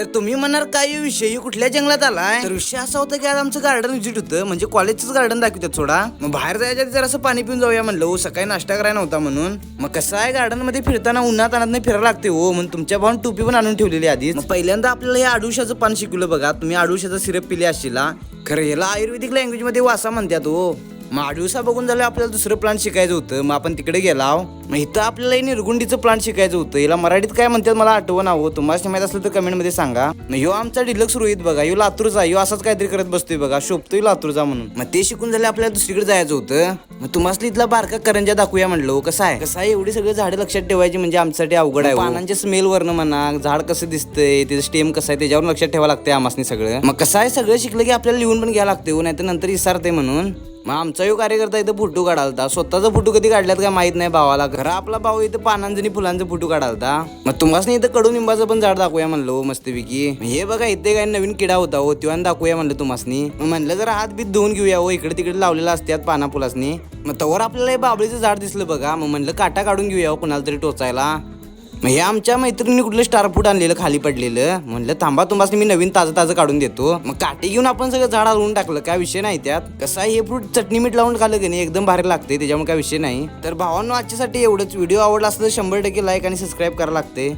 तर तुम्ही म्हणणार काय विषय कुठल्या जंगलात आलाय? तर विषय असा होता की आज आमचं गार्डन विजिट होतं. म्हणजे कॉलेजच गार्डन दाखवतात सोडा. मग बाहेर जायच्या जर असं पाणी पिऊन जाऊया म्हणलं. हो सकाळी नाश्ता करायला नव्हता म्हणून. मग कसं आहे गार्डनमध्ये फिरताना उन्हात आणत फिरायला लागते हो. म्हणून तुमच्या भाऊन टोपी पण आणून ठेवलेली आधी मग पहिल्यांदा आपल्याला हे आडुशाचं पान शिकवलं बघा. तुम्ही आडुशाचं सिरप पिले असशीला. खरं याला आयुर्वेदिक लँग्वेजमध्ये वासा म्हणतात हो. मग आडुसा बघून झालं आपल्याला दुसरं प्लांट शिकायचं होतं. मग आपण तिकडे गेला मग इथं आपल्याला हे निर्गुंडीचं प्लांट शिकायचं होतं. याला मराठीत काय म्हणतात मला आठवण हवं तुम्हाला माहीत असलं तर कमेंटमध्ये सांगा. मग ह्यो आमचा डिलक्स रोहित बघा. ह्यो लातूरचा ह्यो असाच काहीतरी करत बसतोय बघा. शोभतोय लातूरचा म्हणून. मग ते शिकून झाले आपल्याला दुसरीकडे जायचं होतं. मग तुम्हाला इथला बारका करंजा दाखवूया म्हणलो. कसं आहे? कसं आहे? एवढी सगळी झाडं लक्षात ठेवायची म्हणजे आमच्यासाठी अवघड आहे हो. पानांच्या स्मेल वरनं म्हणा झाड कसं दिसतंय त्याचं स्टेम कसं आहे त्याच्यावर लक्षात ठेवावं लागतंय आमासनी सगळं. मग कसं आहे? सगळं शिकलं की आपल्याला लिहून पण घ्यावं लागते नाही तर नंतर विसरते म्हणून. मग आमचाही कार्यकर्ता इथं फोटो काढालता. स्वतःचा फोटो कधी काढल्यात काय माहीत नाही भावाला. घर आपला भाऊ इथं पानांचं आणि फुलांचं फोटो काढालता. मग तुम्हाला इथं कडुनिंबाचं पण झाड दाखवूया म्हणलो मस्तपैकी. हे बघा इथे काय नवीन किडा होता हो तेव्हा दाखवूया म्हणलं तुम्हासनी. मग म्हणलं जरा हात बीत धुवून घेऊया हो इकडे तिकडे लावलेला असतात पाना फुलासनी. मग तवर आपल्याला हे बाबळीचं झाड दिसलं बघा. मग म्हणलं काटा काढून घेऊया हो कुणाला तरी टोचायला. मग हे आमच्या मैत्रिणी कुठलं स्टार फूड आणलेलं खाली पडलेलं. म्हणलं थांबा तुम्हाला मी नवीन ताजं ताजं काढून देतो. मग काटे घेऊन आपण सगळं झाड हलवून टाकलं. काय विषय नाही त्यात. कसं आहे हे फ्रूट चटणी मीठ लावून खाल्लं की नाही एकदम भारी लागते त्याच्यामुळे काय विषय नाही. तर भावांनो आजच्यासाठी एवढंच. व्हिडिओ आवडला असलं तर शंभर टक्के लाईक आणि सबस्क्राईब करायला लागते